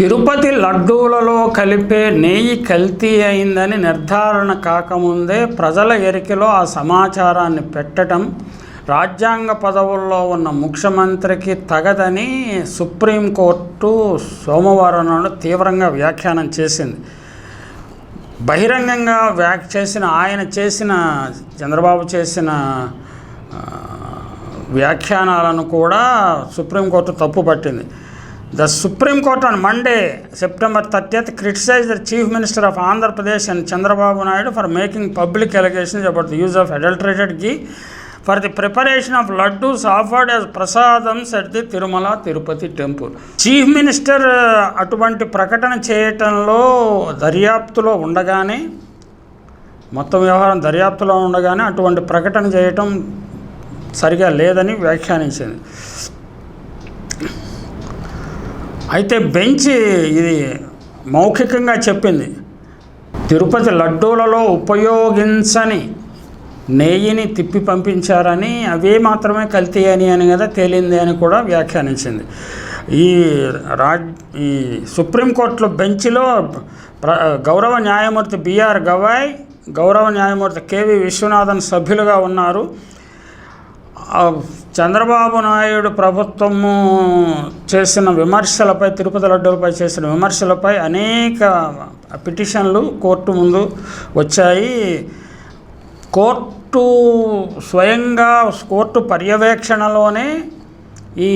తిరుపతి లడ్డూలలో కలిపే నెయ్యి కల్తీ అయిందని నిర్ధారణ కాకముందే ప్రజల ఎరికలో ఆ సమాచారాన్ని పెట్టడం రాజ్యాంగ పదవుల్లో ఉన్న ముఖ్యమంత్రికి తగదని సుప్రీంకోర్టు సోమవారం నాడు తీవ్రంగా వ్యాఖ్యానం చేసింది. బహిరంగంగా వ్యాఖ్య చేసిన ఆయన చేసిన చంద్రబాబు చేసిన వ్యాఖ్యానాలను కూడా సుప్రీంకోర్టు తప్పు పట్టింది the supreme court on Monday September thirty criticize the chief minister of Andhra Pradesh and Chandrababu Naidu for making public allegations about the use of adulterated ghee for the preparation of laddus offered as ప్రసాదమ్స్ at the Tirumala Tirupati temple chief minister అటువంటి ప్రకటన చేయటంలో దర్యాప్తులో ఉండగానే మొత్తం వ్యవహారం దర్యాప్తులో ఉండగానే అటువంటి ప్రకటన చేయటం సరిగా లేదని వ్యాఖ్యానించింది. అయితే బెంచ్ ఇది మౌఖికంగా చెప్పింది. తిరుపతి లడ్డూలలో ఉపయోగించని నెయ్యిని తిప్పి పంపించారని అవే మాత్రమే కల్తీ అని అని కదా తేలింది అని కూడా వ్యాఖ్యానించింది. ఈ రాజ్ ఈ సుప్రీంకోర్టులో బెంచ్లో ప్ర గౌరవ న్యాయమూర్తి బిఆర్ గవాయ్ గౌరవ న్యాయమూర్తి కేవి విశ్వనాథన్ సభ్యులుగా ఉన్నారు. చంద్రబాబు నాయుడు ప్రభుత్వము చేసిన విమర్శలపై తిరుపతి లడ్డూలపై చేసిన విమర్శలపై అనేక పిటిషన్లు కోర్టు ముందు వచ్చాయి. కోర్టు స్వయంగా కోర్టు పర్యవేక్షణలోనే ఈ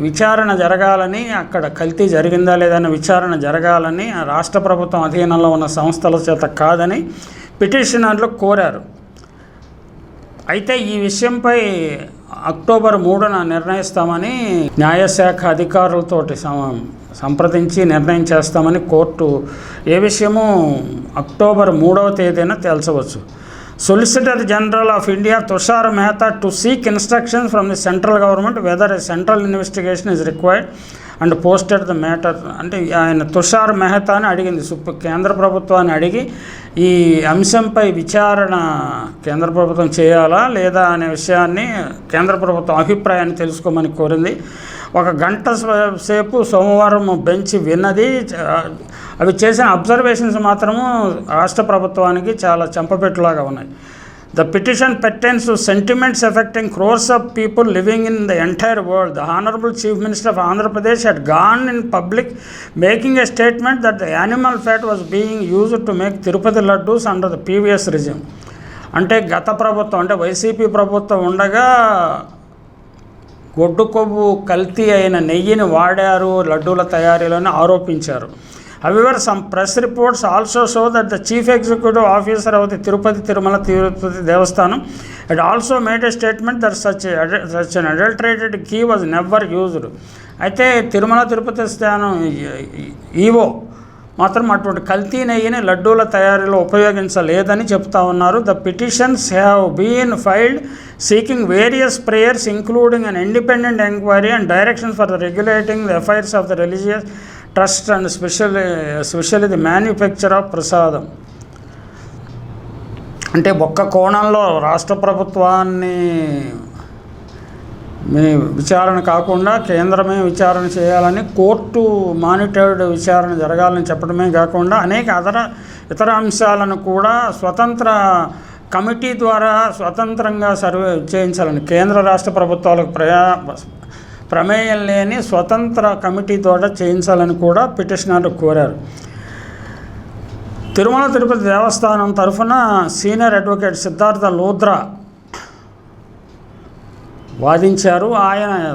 విచారణ జరగాలని అక్కడ కల్తీ జరిగిందా లేదన్న విచారణ జరగాలని ఆ రాష్ట్ర ప్రభుత్వం అధీనంలో ఉన్న సంస్థల చేత కాదని పిటిషనర్లు కోరారు. అయితే ఈ విషయంపై అక్టోబర్ మూడున నిర్ణయిస్తామని న్యాయశాఖ అధికారులతోటి సంప్రదించి నిర్ణయం చేస్తామని కోర్టు ఏ విషయము అక్టోబర్ మూడవ తేదీన తేల్చవచ్చు. Solicitor general of India Tushar Mehta to seek instructions from the central government whether central investigation is required. And posted the matter. అంటే ఆయన తుషార్ మెహతాని అడిగింది. సుప్రీ కేంద్ర ప్రభుత్వాన్ని అడిగి ఈ అంశంపై విచారణ కేంద్ర ప్రభుత్వం చేయాలా లేదా అనే విషయాన్ని కేంద్ర ప్రభుత్వం అభిప్రాయాన్ని తెలుసుకోమని కోరింది. ఒక గంట సేపు సోమవారం బెంచ్ విన్నది. అవి చేసిన అబ్జర్వేషన్స్ మాత్రము రాష్ట్ర ప్రభుత్వానికి చాలా చెంపపెట్టులాగా ఉన్నాయి. The petition to sentiments sentiments effecting crores people people living in the entire world the honourable Minister of of Andhra Pradesh had gone in public making a statement that the animal fat was being used to make Tirupati laddoos under the PVS regime. అంటే గత ప్రభుత్వం అంటే YCP ప్రభుత్వం ఉండగా గొడ్డు కొవ్వు కల్తీ అయిన నెయ్యిని వాడారు లడ్డూల తయారీలోని ఆరోపించారు however some press reports also show that the chief executive officer of the Tirupati Tirumala Tirupati Devasthanam it also made a statement that such such an adulterated ghee was never used అయితే తిరుమల తిరుపతి స్థానం EO మాత్రం అటువంటి కల్తీ నెయ్యిని లడ్డూల తయారీలో ఉపయోగించలేదని చెప్తా ఉన్నారు. The petitions have been filed seeking various prayers including an independent enquiry and directions for regulating the affairs of the religious trust and special special ఇది మ్యానుఫ్యాక్చర్ ఆఫ్ ప్రసాదం. అంటే ఒక్క కోణంలో రాష్ట్ర ప్రభుత్వాన్ని మీ విచారణ కాకుండా కేంద్రమే విచారణ చేయాలని కోర్టు మానిటర్డ్ విచారణ జరగాలని చెప్పడమే కాకుండా అనేక అదర ఇతర అంశాలను కూడా స్వతంత్ర కమిటీ ద్వారా స్వతంత్రంగా సర్వే చేయించాలని కేంద్ర రాష్ట్ర ప్రభుత్వాలకు ప్రయా ప్రమేయం లేని స్వతంత్ర కమిటీ ద్వారా చేయించాలని కూడా పిటిషనర్లు కోరారు. తిరుమల తిరుపతి దేవస్థానం తరఫున సీనియర్ అడ్వకేట్ సిద్ధార్థ లూద్రా వాదించారు. ఆయన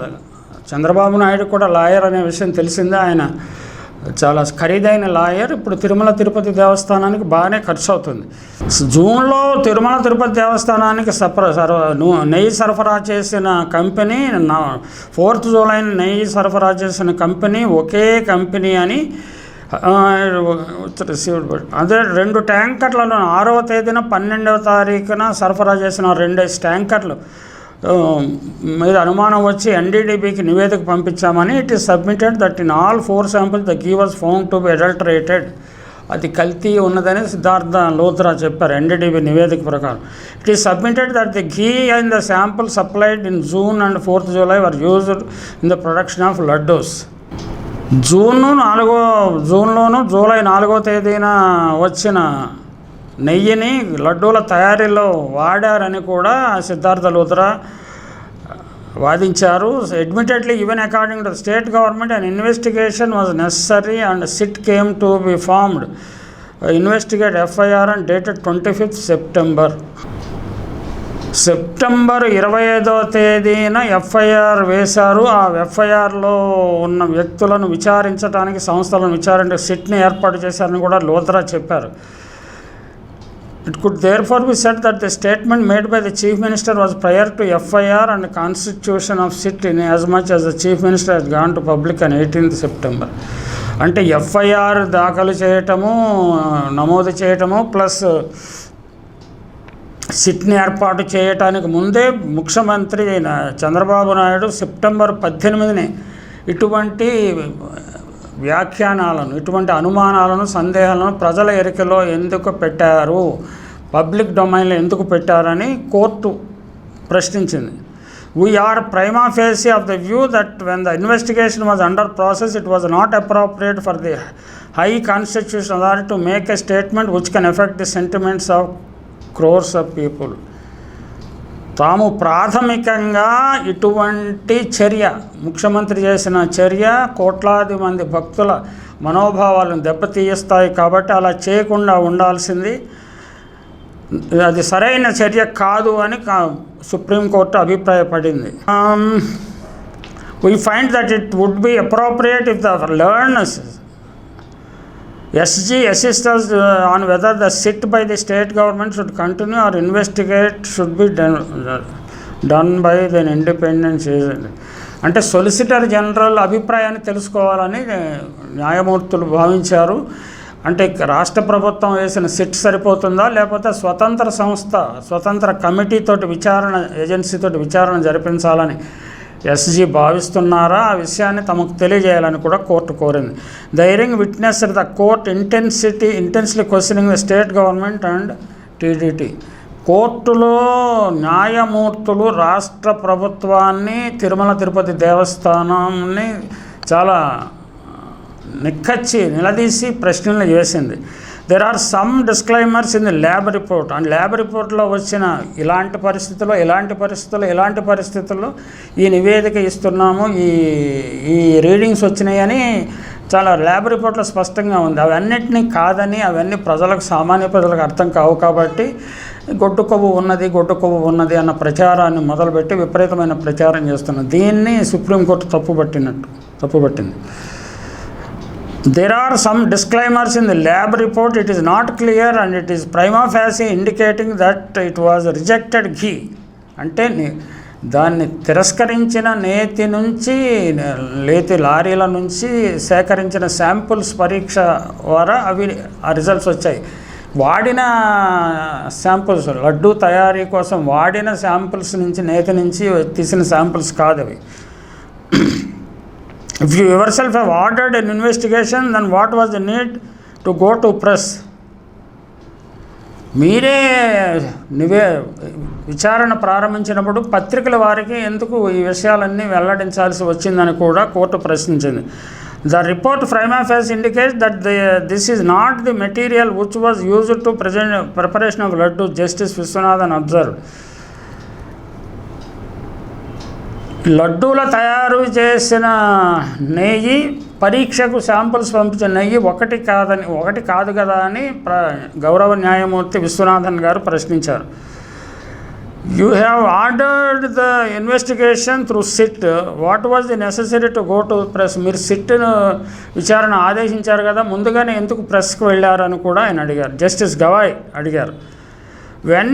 చంద్రబాబు నాయుడు కూడా లాయర్ అనే విషయం తెలిసిందే. ఆయన చాలా ఖరీదైన లాయర్ ఇప్పుడు తిరుమల తిరుపతి దేవస్థానానికి బాగానే ఖర్చు అవుతుంది జూన్లో తిరుమల తిరుపతి దేవస్థానానికి సరఫరా సర్వ నెయ్యి సరఫరా చేసిన కంపెనీ నా ఫోర్త్ జూలై నెయ్యి సరఫరా చేసిన కంపెనీ ఒకే కంపెనీ అని అదే రెండు ట్యాంకర్లను ఆరవ తేదీన పన్నెండవ తారీఖున సరఫరా చేసిన రెండేసి ట్యాంకర్లు. మీద అనుమానం వచ్చి ఎన్డీడీబీకి నివేదిక పంపించామని it is submitted that in all four samples the ghee was found to be adulterated అది కల్తీ ఉన్నదని సిద్ధార్థ లోత్రా చెప్పారు ఎన్డీడీబీ నివేదిక ప్రకారం. It is submitted that the ghee and the sample supplied in June and fourth July were used in the production of laddus June నాలుగో జూన్లోను July నాలుగో తేదీన వచ్చిన నెయ్యిని లడ్డూల తయారీలో వాడారని కూడా సిద్ధార్థ లూత్రా వాదించారు. Admittedly even according to state government and investigation was necessary and SIT came to be formed investigate FIR and dated twenty fifth September September ఇరవై ఐదో తేదీన ఎఫ్ఐఆర్ వేశారు. ఆ ఎఫ్ఐఆర్లో ఉన్న వ్యక్తులను విచారించడానికి సంస్థలను విచారించే సిట్ని ఏర్పాటు చేశారని కూడా లోతరా చెప్పారు. It could therefore be said that the statement made by the chief minister was prior to FIR and constitution of SIT in as much as the chief minister he's gone to public and eighteenth September అంటే FIR దాఖలు చేయటము నమోదు చేయటము plus సిట్ని ఏర్పాటు చేయటానికి ముందే ముఖ్యమంత్రి అయిన చంద్రబాబు నాయుడు సెప్టెంబర్ పద్దెనిమిదిని ఇటువంటి వ్యాఖ్యానాలను ఇటువంటి అనుమానాలను సందేహాలను ప్రజల ఎరికలో ఎందుకు పెట్టారు? పబ్లిక్ డొమైన్లో ఎందుకు పెట్టారని కోర్టు ప్రశ్నించింది. We are prima facie of the view that when the investigation was under process it was not appropriate for the high constitution authority to make a statement which can affect the sentiments of crores of people తాము ప్రాథమికంగా ఇటువంటి చర్య ముఖ్యమంత్రి చేసిన చర్య కోట్లాది మంది భక్తుల మనోభావాలను దెబ్బతీయిస్తాయి కాబట్టి అలా చేయకుండా ఉండాల్సింది. అది సరైన చర్య కాదు అని సుప్రీంకోర్టు అభిప్రాయపడింది. We find that it would be appropriate if the learned SG assists us uh, on whether the sit by the state government should continue or investigate should be done, uh, done by the independent agent. అంటే solicitor general అభిప్రాయాన్ని తెలుసుకోవాలని uh, న్యాయమూర్తులు భావించారు అంటే రాష్ట్ర ప్రభుత్వం వేసిన SIT సరిపోతుందా లేకపోతే స్వతంత్ర సంస్థ స్వతంత్ర కమిటీతోటి విచారణ ఏజెన్సీతోటి విచారణ జరిపించాలని ఎస్జీ భావిస్తున్నారా? ఆ విషయాన్ని తమకు తెలియజేయాలని కూడా కోర్టు కోరింది. The witness the court intensity intensely questioning the state government and TDT. కోర్టులో న్యాయమూర్తులు రాష్ట్ర ప్రభుత్వాన్ని తిరుమల తిరుపతి దేవస్థానాన్ని చాలా నిక్కచ్చి నిలదీసి ప్రశ్నలు వేసింది. There are some disclaimers in the lab report and lab రిపోర్ట్లో వచ్చిన ఇలాంటి పరిస్థితుల్లో ఇలాంటి పరిస్థితుల్లో ఇలాంటి పరిస్థితుల్లో ఈ నివేదిక ఇస్తున్నాము. ఈ ఈ రీడింగ్స్ వచ్చినాయని చాలా ల్యాబ్ రిపోర్ట్లో స్పష్టంగా ఉంది. అవన్నిటినీ కాదని అవన్నీ ప్రజలకు సామాన్య ప్రజలకు అర్థం కావు కాబట్టి గొడ్డు కొవ్వు ఉన్నది గొడ్డు కొవ్వు ఉన్నది అన్న ప్రచారాన్ని మొదలుపెట్టి విపరీతమైన ప్రచారం చేస్తున్నారు దీన్ని సుప్రీంకోర్టు తప్పుపట్టినట్టు తప్పుపట్టింది there are some disclaimers in the lab report it is not clear and it is prima prima facie indicating that it was rejected ghee అంటే దాన్ని తిరస్కరించిన నేతి నుంచి లేతి లారీల నుంచి సేకరించిన శాంపుల్స్ పరీక్ష ద్వారా అవి ఆ రిజల్ట్స్ వచ్చాయి. వాడిన శాంపుల్స్ లడ్డు తయారీ కోసం వాడిన శాంపుల్స్ నుంచి నేతి నుంచి తీసిన శాంపుల్స్ కాదు అవి. If you yourself have ordered an investigation, then what was the need to go to press? మీరే నివే విచారణ ప్రారంభించినప్పుడు పత్రికల వారికి ఎందుకు ఈ విషయాలన్నీ వెల్లడించాల్సి వచ్చిందని కూడా కోర్టు ప్రశ్నించింది. The report prima facie indicates that the this is not the material which was used to present preparation of laddu justice Viswanathan observe లడ్డూల తయారు చేసిన నెయ్యి పరీక్షకు శాంపుల్స్ పంపించిన నెయ్యి ఒకటి కాదని ఒకటి కాదు కదా అని ప్ర గౌరవ న్యాయమూర్తి విశ్వనాథన్ గారు ప్రశ్నించారు. You have ordered the investigation through SIT what was the necessary to go to press మీరు సిట్ను విచారణ ఆదేశించారు కదా ముందుగానే ఎందుకు ప్రెస్కి వెళ్ళారని కూడా ఆయన అడిగారు. జస్టిస్ గవాయ్ అడిగారు. When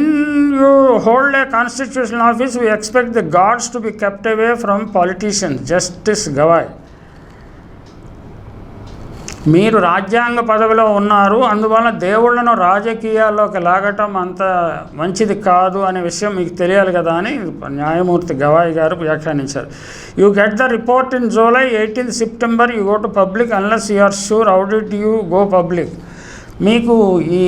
you hold a constitutional office we expect the gods to be kept away from politicians. Justice gawai. మీరు రాజ్యాంగ పదవిలో ఉన్నారు అందువల్ల దేవుళ్ళను రాజకీయాల్లోకి లాగటం అంత మంచిది కాదు అనే విషయం మీకు తెలియాలి కదా అని న్యాయమూర్తి గవాయ్ గారు వ్యాఖ్యానించారు. You get the report in July eighteenth September you go to public unless you are sure how did you go public మీకు ఈ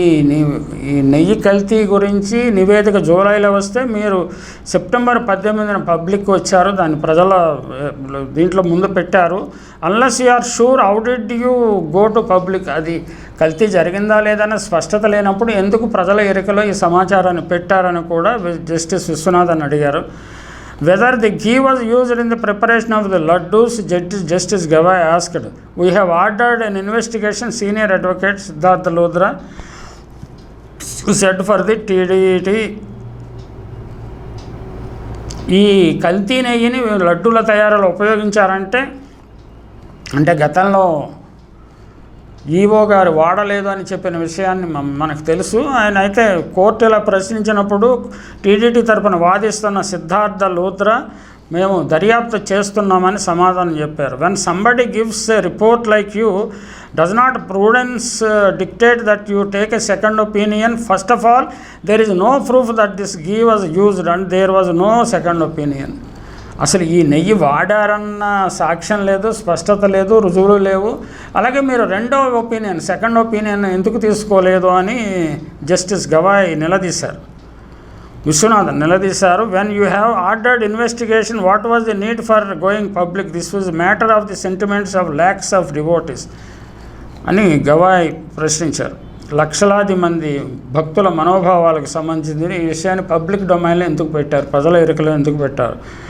ఈ నెయ్యి కల్తీ గురించి నివేదిక జూలైలో వస్తే మీరు సెప్టెంబర్ పద్దెనిమిదిన పబ్లిక్ వచ్చారు దాన్ని ప్రజల దీంట్లో ముందు పెట్టారు. Unless you are sure how did you go to public అది కల్తీ జరిగిందా లేదన్న స్పష్టత లేనప్పుడు ఎందుకు ప్రజల ఎరికలో ఈ సమాచారాన్ని పెట్టారని కూడా జస్టిస్ విశ్వనాథన్ అడిగారు. Whether the ghee was used in the preparation of the laddoos judges justice Gavai asked we have ordered an investigation senior advocate Siddhartha Luthra said for the TTD ఈ కల్తీ నెయ్యిని లడ్డూల తయారీలో ఉపయోగించారంటే అంటే గతంలో ఈవో గారు వాడలేదు అని చెప్పిన విషయాన్ని మనకు తెలుసు. ఆయన అయితే కోర్టు ఇలా ప్రశ్నించినప్పుడు టీడీటీ తరపున వాదిస్తున్న సిద్ధార్థ లూత్రా మేము దర్యాప్తు చేస్తున్నామని సమాధానం చెప్పారు. When somebody gives a report like you does not prudence dictate that you take a second opinion first of all there is no proof that this ghee was used and there was no second opinion అసలు ఈ నెయ్యి వాడారన్న సాక్ష్యం లేదు స్పష్టత లేదు రుజువులు లేవు. అలాగే మీరు రెండో ఒపీనియన్ సెకండ్ ఒపీనియన్ ఎందుకు తీసుకోలేదు అని జస్టిస్ గవాయ్ నిలదీశారు. విశ్వనాథన్ నిలదీశారు when you have ordered investigation what was the need for going public this was matter of the sentiments of lakhs of devotees అని గవాయ్ ప్రశ్నించారు. లక్షలాది మంది భక్తుల మనోభావాలకు సంబంధించిన ఈ విషయాన్ని పబ్లిక్ డొమైన్లో ఎందుకు పెట్టారు? ప్రజల ఎరుకలో ఎందుకు పెట్టారు?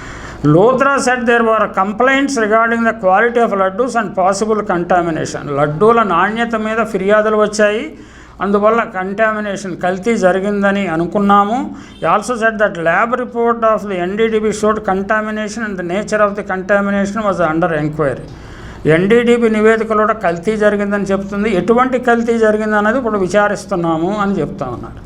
Luthra said there were complaints regarding the quality of laddoos and possible contamination లడ్డూల నాణ్యత మీద ఫిర్యాదులు వచ్చాయి. అందువల్ల కంటామినేషన్ కల్తీ జరిగిందని అనుకున్నాము. Also said that lab report of the NDDB showed contamination and the nature of the contamination was under enquiry NDDB నివేదికలో కూడా కల్తీ జరిగిందని చెప్తుంది. ఎటువంటి కల్తీ జరిగింది అనేది ఇప్పుడు విచారిస్తున్నాము అని చెప్తా ఉన్నారు.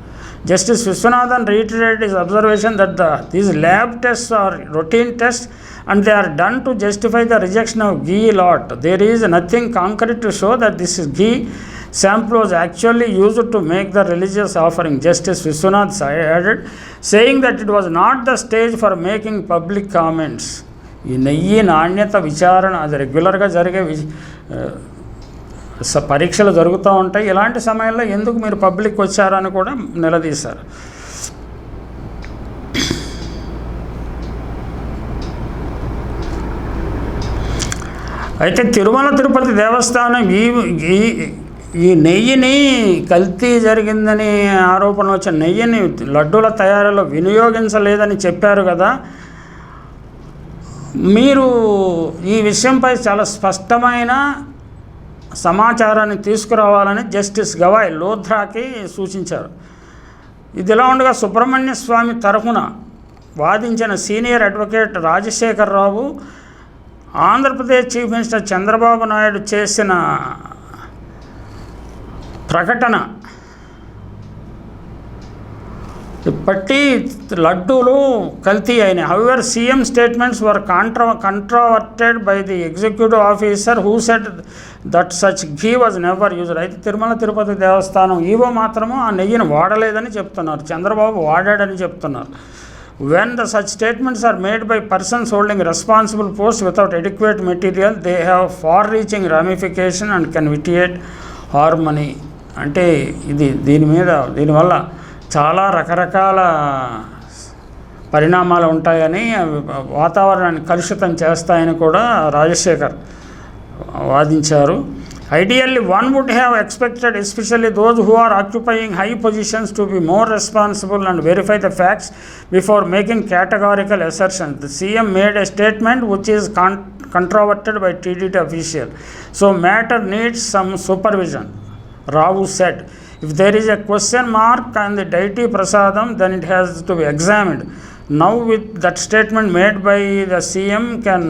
Justice Viswanathan reiterate is observation that the these lab test are routine test and they are done to justify the rejection of ghee lot there is nothing concrete to show that this is ghee sample was actually used to make the religious offering. Justice Vishwanath added, saying that it was not the stage for making public comments. ఈ నెయ్యి నాణ్యత విచారణ అది రెగ్యులర్గా జరిగే వి ఆ, స- పరీక్షలు జరుగుతూ ఉంటాయి. ఇలాంటి సమయంలో ఎందుకు మీరు పబ్లిక్ వచ్చారని కూడా నిలదీశారు. అయితే తిరుమల తిరుపతి దేవస్థానం ఈ ఈ ఈ నెయ్యిని కల్తీ జరిగిందని ఆరోపణ వచ్చిన నెయ్యిని లడ్డూల తయారీలో వినియోగించలేదని చెప్పారు కదా. మీరు ఈ విషయంపై చాలా స్పష్టమైన సమాచారాన్ని తీసుకురావాలని జస్టిస్ గవాయ్ లోధ్రాకి సూచించారు. ఇదిలా ఉండగా సుబ్రహ్మణ్య స్వామి తరఫున వాదించిన senior advocate Rajasekhara Rao Andhra Pradesh chief minister Chandrababu Naidu చేసిన ప్రకటన పట్టి లడ్డూలు కల్తీ అయినాయి. However CM statements were contra controverted by the executive officer who said that such ghee was never user అయితే తిరుమల తిరుపతి దేవస్థానం ఈవో మాత్రము ఆ నెయ్యిని వాడలేదని చెప్తున్నారు. చంద్రబాబు వాడాడని చెప్తున్నారు. When the such statements are made by persons holding responsible post without adequate material they have far reaching ramification and can vitiate harmony అంటే ఇది దీని మీద దీనివల్ల చాలా రకరకాల పరిణామాలు ఉంటాయని వాతావరణాన్ని కలుషితం చేస్తాయని కూడా రాజశేఖర్ వాదించారు. Ideally one would have expected especially those who are occupying high positions to be more responsible and verify the facts before making categorical assertion the CM made a statement which is con controverted by TDT official so matter needs some supervision Rao said if there is a question mark and deity prasadam then it has to be examined now with that statement made by the CM can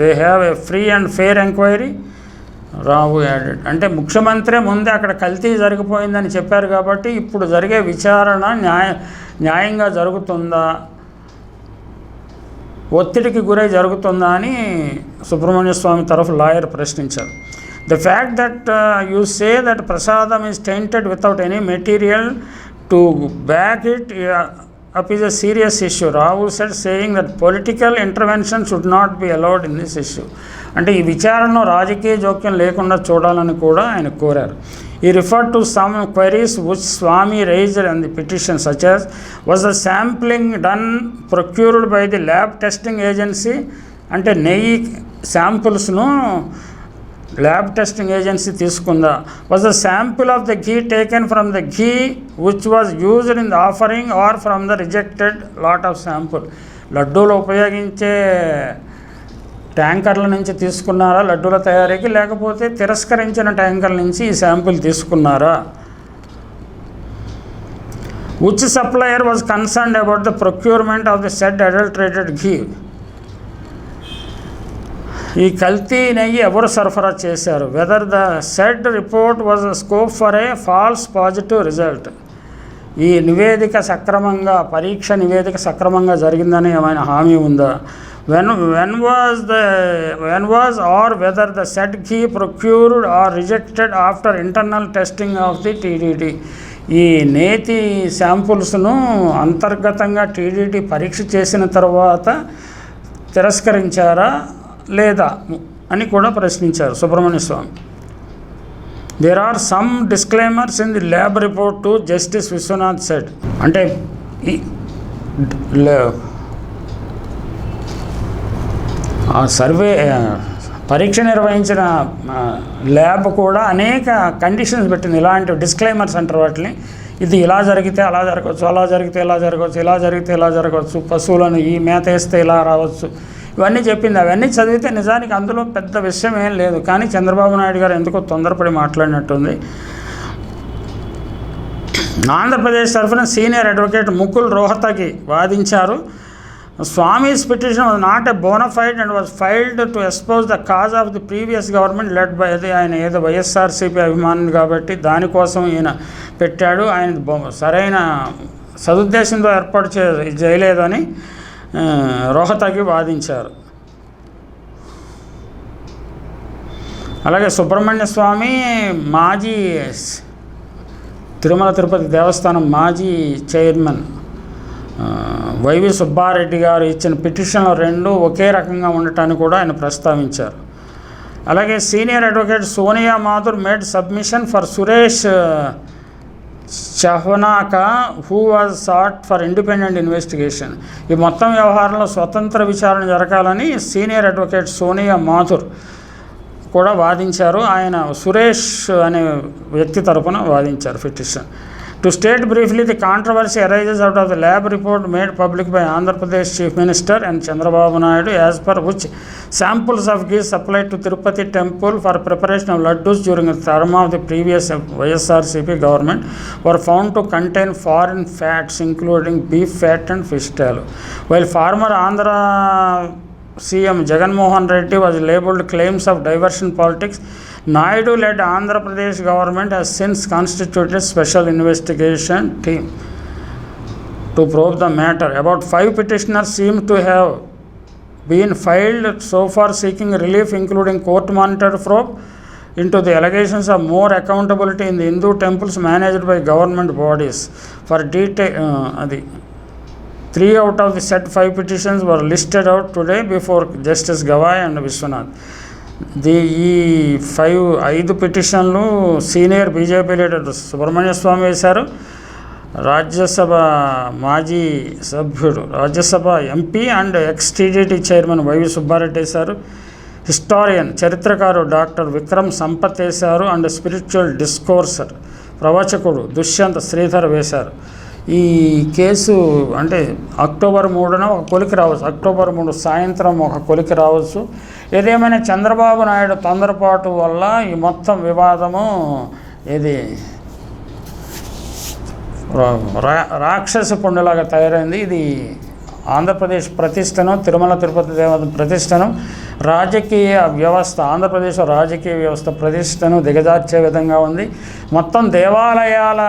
they have a free and fair enquiry Rao అంటే ముఖ్యమంత్రి ముందే అక్కడ కల్తీ జరిగిపోయిందని చెప్పారు కాబట్టి ఇప్పుడు జరిగే విచారణ న్యాయ న్యాయంగా జరుగుతుందా? ఒత్తిడికి గురై జరుగుతుందా అని సుబ్రహ్మణ్య స్వామి తరఫు లాయర్ ప్రశ్నించారు. The fact that you say that prasadam is tainted without any material to back it up is a serious issue Rahul said saying that political intervention should not be allowed in this issue అంటే ఈ విచారణను రాజకీయ జోక్యం లేకుండా చూడాలని కూడా ఆయన కోరారు. ఈ refer to some queries which Swamy raised and the petition, such as the sampling done procured by the lab testing agency అంటే నెయ్యి శాంపుల్స్ను ల్యాబ్ టెస్టింగ్ ఏజెన్సీ తీసుకుందా? Was the sample of the ghee taken from the ghee which was used in the offering or from the rejected lot of sample లడ్డూలు ఉపయోగించే ట్యాంకర్ల నుంచి తీసుకున్నారా లడ్డూల తయారీకి? లేకపోతే తిరస్కరించిన ట్యాంకర్ల నుంచి ఈ శాంపుల్ తీసుకున్నారా? Which supplier was concerned about the procurement of the said adulterated ghee ఈ కల్తీ నెయ్యి ఎవరు సరఫరా చేశారు? Whether the said report was scope for a false positive result ఈ నివేదిక సక్రమంగా పరీక్ష నివేదిక సక్రమంగా జరిగిందని ఏమైనా హామీ ఉందా? When when was the when was or whether the said ghee procured or rejected after internal testing of the TDT ఈ నేతి శాంపుల్స్ను అంతర్గతంగా టీడీటీ పరీక్ష చేసిన తర్వాత తిరస్కరించారా? లేదా అని కూడా ప్రశ్నించారు Subramanya Swamy. There are some disclaimers in the lab report to justice Viswanath said అంటే ఈ ఆ సర్వే పరీక్ష నిర్వహించిన ల్యాబ్ కూడా అనేక కండిషన్స్ పెట్టింది. ఇలాంటి డిస్క్లైమర్స్ అంటారు వాటిని. ఇది ఇలా జరిగితే అలా జరగవచ్చు అలా జరిగితే ఇలా జరగవచ్చు ఇలా జరిగితే ఇలా జరగవచ్చు పశువులను ఈ మేత వేస్తే ఇలా రావచ్చు ఇవన్నీ చెప్పింది. అవన్నీ చదివితే నిజానికి అందులో పెద్ద విషయం ఏం లేదు. కానీ చంద్రబాబు నాయుడు గారు ఎందుకో తొందరపడి మాట్లాడినట్టుంది. ఆంధ్రప్రదేశ్ తరఫున సీనియర్ అడ్వకేట్ ముకుల్ రోహతకి వాదించారు. Swamy's petition was not a bona fide and was filed to expose the cause of the previous government led by అది ఆయన ఏదో వైఎస్ఆర్సీపీ అభిమానులు కాబట్టి దానికోసం ఈయన పెట్టాడు. ఆయన బొ- సరైన సదుద్దేశంతో ఏర్పాటు చే చేయలేదని రోహతకి వాదించారు. అలాగే సుబ్రహ్మణ్య స్వామి మాజీ తిరుమల తిరుపతి దేవస్థానం మాజీ చైర్మన్ వైవి సుబ్బారెడ్డి గారు ఇచ్చిన పిటిషన్లు రెండు ఒకే రకంగా ఉండటాన్ని కూడా ఆయన ప్రస్తావించారు. అలాగే senior advocate Sonia Mathur made submission for Suresh Chahnaka who was sought for independent investigation ఈ మొత్తం వ్యవహారంలో స్వతంత్ర విచారణ జరగాలని సీనియర్ అడ్వకేట్ సోనియా మాథుర్ కూడా వాదించారు. ఆయన సురేష్ అనే వ్యక్తి తరపున వాదించారు petition to state briefly the controversy arises out of the lab report made public by Andhra Pradesh chief minister and Chandrababu Naidu as per which samples of ghee supplied to Tirupati temple for preparation of laddoos during the term of the previous YSRCP government were found to contain foreign fats including beef fat and fish tallow while former Andhra CM Jaganmohan Reddy was labelled claims of diversion Naidu led Andhra Pradesh government has since constituted special investigation team to probe the matter. About five petitioners seem to have been filed so far seeking relief, including court monitored probe into the allegations of more accountability in the Hindu temples managed by government bodies. For detail, uh, three out of the said five petitions were listed out today before Justice Gawai and Vishwanath. The ఈ five ఐదు పిటిషన్లు senior BJP leader Subramanya Swamy వేశారు. రాజ్యసభ మాజీ సభ్యుడు Rajya Sabha MP and ex TDT chairman YV Subba Reddy వేశారు. Historian చరిత్రకారు doctor Vikram Sampath వేశారు and spiritual discourser ప్రవచకుడు దుష్యంత్ శ్రీధర్ వేశారు. ఈ కేసు అంటే అక్టోబర్ మూడున ఒక కొలికి రావచ్చు అక్టోబర్ మూడు సాయంత్రం ఒక కొలికి రావచ్చు. ఏదేమైనా చంద్రబాబు నాయుడు తొందరపాటు వల్ల ఈ మొత్తం వివాదము ఇది రాక్షసు రాక్షస పుండులాగా తయారైంది. ఇది ఆంధ్రప్రదేశ్ ప్రతిష్టను తిరుమల తిరుపతి దేవత ప్రతిష్టను రాజకీయ వ్యవస్థ ఆంధ్రప్రదేశ్ రాజకీయ వ్యవస్థ ప్రతిష్టను దిగజార్చే విధంగా ఉంది. మొత్తం దేవాలయాల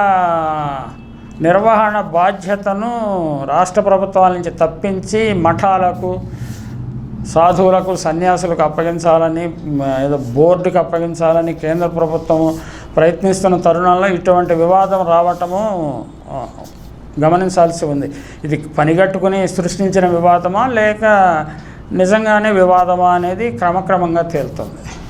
నిర్వహణ బాధ్యతను రాష్ట్ర ప్రభుత్వాల నుంచి తప్పించి మఠాలకు సాధువులకు సన్యాసులకు అప్పగించాలని ఏదో బోర్డుకి అప్పగించాలని కేంద్ర ప్రభుత్వం ప్రయత్నిస్తున్న తరుణంలో ఇటువంటి వివాదం రావటము గమనించాల్సి ఉంది. ఇది పనిగట్టుకుని సృష్టించిన వివాదమా లేక నిజంగానే వివాదమా అనేది క్రమక్రమంగా తేలుతుంది?